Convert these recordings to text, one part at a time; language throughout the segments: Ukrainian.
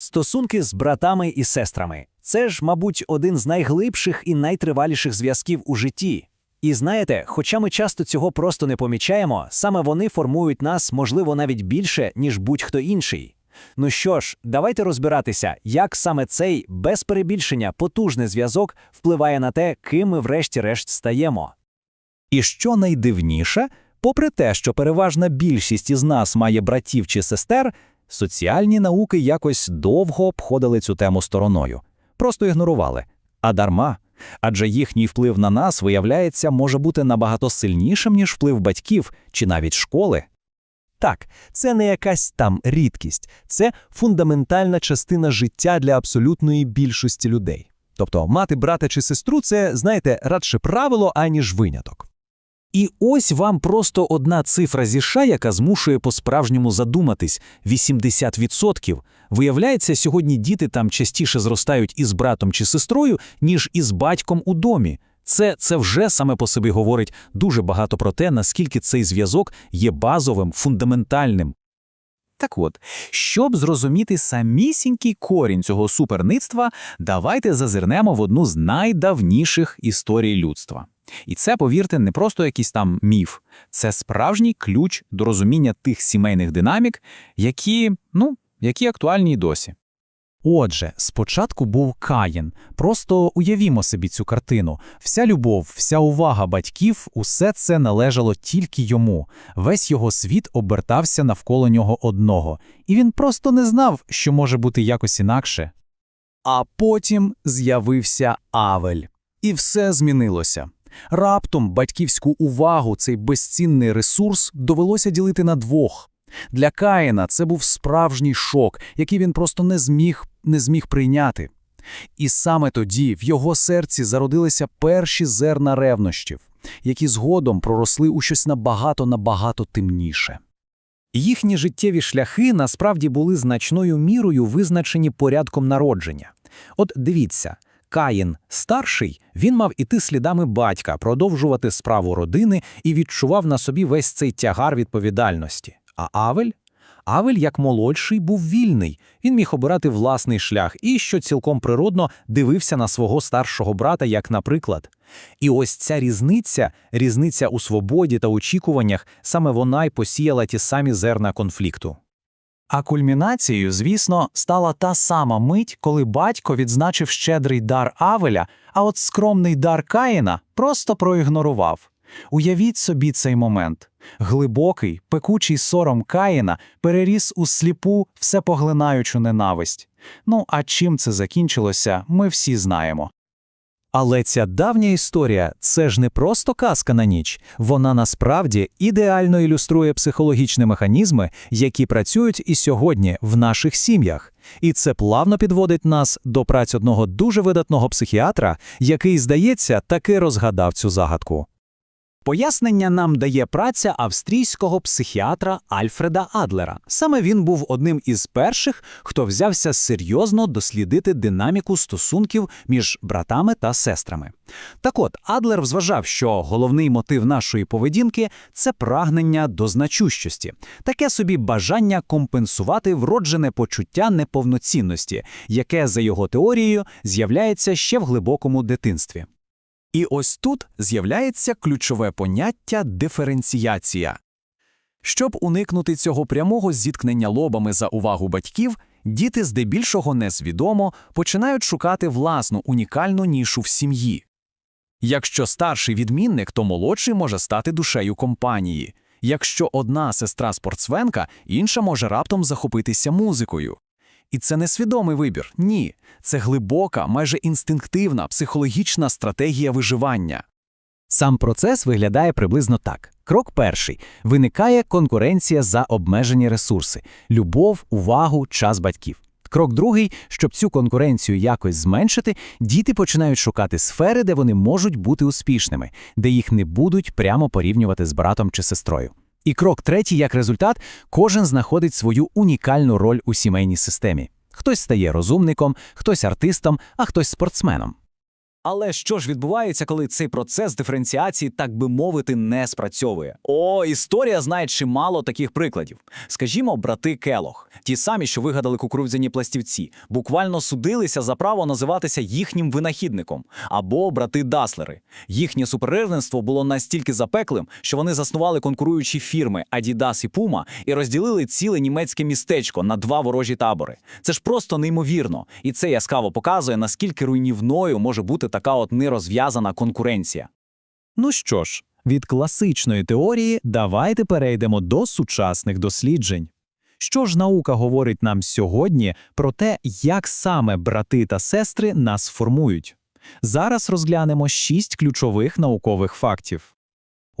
Стосунки з братами і сестрами це ж, мабуть, один з найглибших і найтриваліших зв'язків у житті. І знаєте, хоча ми часто цього просто не помічаємо, саме вони формують нас, можливо, навіть більше, ніж будь-хто інший. Ну що ж, давайте розбиратися, як саме цей без перебільшення потужний зв'язок впливає на те, ким ми врешті-решт стаємо. І що найдивніше, попри те, що переважна більшість із нас має братів чи сестер, соціальні науки якось довго обходили цю тему стороною, просто ігнорували. А дарма. Адже їхній вплив на нас, виявляється, може бути набагато сильнішим, ніж вплив батьків чи навіть школи. Так, це не якась там рідкість, це фундаментальна частина життя для абсолютної більшості людей. Тобто мати брата чи сестру це, знаєте, радше правило, аніж виняток. І ось вам просто одна цифра зі США, яка змушує по-справжньому задуматись – 80%. Виявляється, сьогодні діти там частіше зростають із братом чи сестрою, ніж із батьком у домі. Це, це вже саме по собі говорить дуже багато про те, наскільки цей зв'язок є базовим, фундаментальним. Так от, щоб зрозуміти самісінький корінь цього суперництва, давайте зазирнемо в одну з найдавніших історій людства. І це, повірте, не просто якийсь там міф, це справжній ключ до розуміння тих сімейних динамік, які, ну, які актуальні й досі. Отже, спочатку був Каїн. Просто уявімо собі цю картину. Вся любов, вся увага батьків, усе це належало тільки йому. Весь його світ обертався навколо нього одного, і він просто не знав, що може бути якось інакше. А потім з'явився Авель. І все змінилося. Раптом батьківську увагу, цей безцінний ресурс, довелося ділити на двох. Для Каїна це був справжній шок, який він просто не зміг, не зміг прийняти. І саме тоді в його серці зародилися перші зерна ревнощів, які згодом проросли у щось набагато-набагато темніше. Їхні життєві шляхи насправді були значною мірою визначені порядком народження. От дивіться, Каїн старший, він мав іти слідами батька, продовжувати справу родини і відчував на собі весь цей тягар відповідальності. А Авель? Авель, як молодший, був вільний. Він міг обирати власний шлях і, що цілком природно, дивився на свого старшого брата, як наприклад. І ось ця різниця, різниця у свободі та очікуваннях, саме вона й посіяла ті самі зерна конфлікту. А кульмінацією, звісно, стала та сама мить, коли батько відзначив щедрий дар Авеля, а от скромний дар Каїна просто проігнорував. Уявіть собі цей момент. Глибокий, пекучий сором Каїна переріс у сліпу, всепоглинаючу ненависть. Ну а чим це закінчилося, ми всі знаємо. Але ця давня історія це ж не просто казка на ніч, вона насправді ідеально ілюструє психологічні механізми, які працюють і сьогодні в наших сім'ях. І це плавно підводить нас до праць одного дуже видатного психіатра, який, здається, таки розгадав цю загадку. Пояснення нам дає праця австрійського психіатра Альфреда Адлера. Саме він був одним із перших, хто взявся серйозно дослідити динаміку стосунків між братами та сестрами. Так от, Адлер взважав, що головний мотив нашої поведінки це прагнення до значущості, таке собі бажання компенсувати вроджене почуття неповноцінності, яке, за його теорією, з'являється ще в глибокому дитинстві. І ось тут з'являється ключове поняття диференціація. Щоб уникнути цього прямого зіткнення лобами за увагу батьків, діти здебільшого несвідомо починають шукати власну унікальну нішу в сім'ї. Якщо старший відмінник, то молодший може стати душею компанії. Якщо одна сестра спортсменка, інша може раптом захопитися музикою. І це не свідомий вибір. Ні, це глибока, майже інстинктивна психологічна стратегія виживання. Сам процес виглядає приблизно так. Крок перший виникає конкуренція за обмежені ресурси, любов, увагу, час батьків. Крок другий, щоб цю конкуренцію якось зменшити, діти починають шукати сфери, де вони можуть бути успішними, де їх не будуть прямо порівнювати з братом чи сестрою. І крок третій, як результат, кожен знаходить свою унікальну роль у сімейній системі. Хтось стає розумником, хтось артистом, а хтось спортсменом. Але що ж відбувається, коли цей процес диференціації, так би мовити, не спрацьовує? О, історія знає чимало таких прикладів. Скажімо, брати Келох, ті самі, що вигадали кукурудзяні пластівці, буквально судилися за право називатися їхнім винахідником, або брати Даслери. Їхнє суперерництво було настільки запеклим, що вони заснували конкуруючі фірми Adidas і Puma і розділили ціле німецьке містечко на два ворожі табори. Це ж просто неймовірно, і це яскраво показує, наскільки руйнівною може бути така от нерозв'язана конкуренція. Ну що ж, від класичної теорії давайте перейдемо до сучасних досліджень. Що ж наука говорить нам сьогодні про те, як саме брати та сестри нас формують? Зараз розглянемо шість ключових наукових фактів.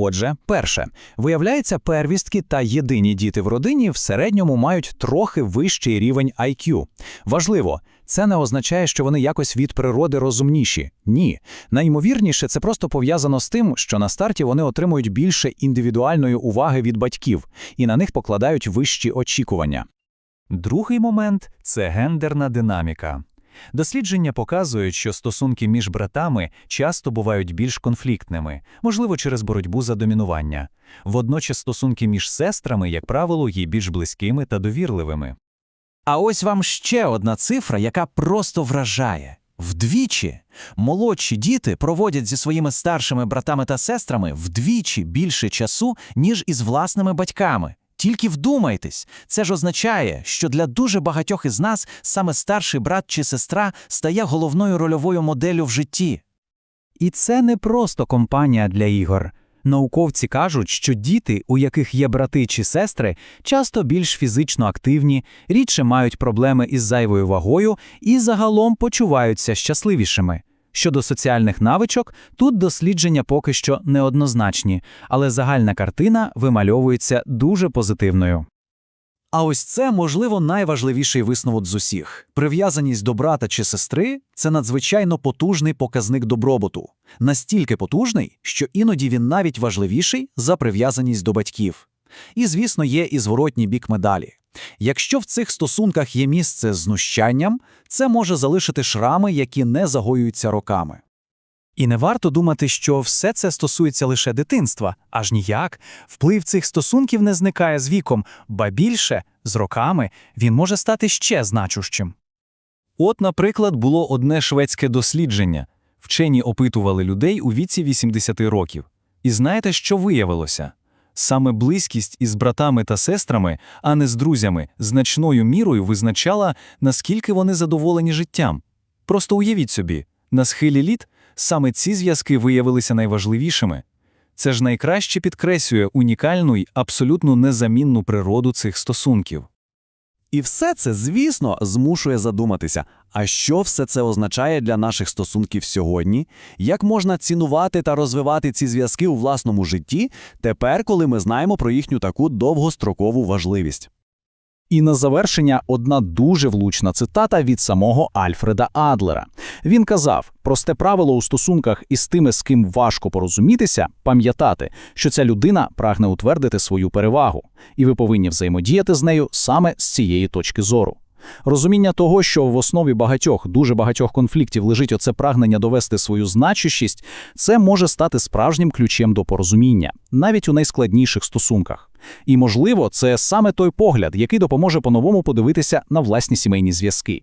Отже, перше, виявляється, первістки та єдині діти в родині в середньому мають трохи вищий рівень IQ. Важливо, це не означає, що вони якось від природи розумніші. Ні. Найімовірніше, це просто пов'язано з тим, що на старті вони отримують більше індивідуальної уваги від батьків і на них покладають вищі очікування. Другий момент це гендерна динаміка. Дослідження показують, що стосунки між братами часто бувають більш конфліктними, можливо, через боротьбу за домінування. Водночас стосунки між сестрами, як правило, є більш близькими та довірливими. А ось вам ще одна цифра, яка просто вражає. Вдвічі молодші діти проводять зі своїми старшими братами та сестрами вдвічі більше часу, ніж із власними батьками. Тільки вдумайтесь, це ж означає, що для дуже багатьох із нас саме старший брат чи сестра стає головною рольовою моделлю в житті. І це не просто компанія для ігор. Науковці кажуть, що діти, у яких є брати чи сестри, часто більш фізично активні, рідше мають проблеми із зайвою вагою і загалом почуваються щасливішими. Щодо соціальних навичок, тут дослідження поки що неоднозначні, але загальна картина вимальовується дуже позитивною. А ось це, можливо, найважливіший висновок з усіх. Прив'язаність до брата чи сестри це надзвичайно потужний показник добробуту. Настільки потужний, що іноді він навіть важливіший за прив'язаність до батьків. І, звісно, є і зворотній бік медалі. Якщо в цих стосунках є місце знущанням, це може залишити шрами, які не загоюються роками. І не варто думати, що все це стосується лише дитинства, аж ніяк. Вплив цих стосунків не зникає з віком, ба більше, з роками, він може стати ще значущим. От, наприклад, було одне шведське дослідження. Вчені опитували людей у віці 80 років. І знаєте, що виявилося? Саме близькість із братами та сестрами, а не з друзями, значною мірою визначала, наскільки вони задоволені життям. Просто уявіть собі, на схилі літ саме ці зв'язки виявилися найважливішими. Це ж найкраще підкреслює унікальну й абсолютно незамінну природу цих стосунків. І все це, звісно, змушує задуматися, а що все це означає для наших стосунків сьогодні, як можна цінувати та розвивати ці зв'язки у власному житті, тепер, коли ми знаємо про їхню таку довгострокову важливість. І на завершення одна дуже влучна цитата від самого Альфреда Адлера. Він казав: просте правило у стосунках із тими, з ким важко порозумітися, пам'ятати, що ця людина прагне утвердити свою перевагу, і ви повинні взаємодіяти з нею саме з цієї точки зору. Розуміння того, що в основі багатьох, дуже багатьох конфліктів лежить оце прагнення довести свою значущість, це може стати справжнім ключем до порозуміння, навіть у найскладніших стосунках. І, можливо, це саме той погляд, який допоможе по-новому подивитися на власні сімейні зв'язки.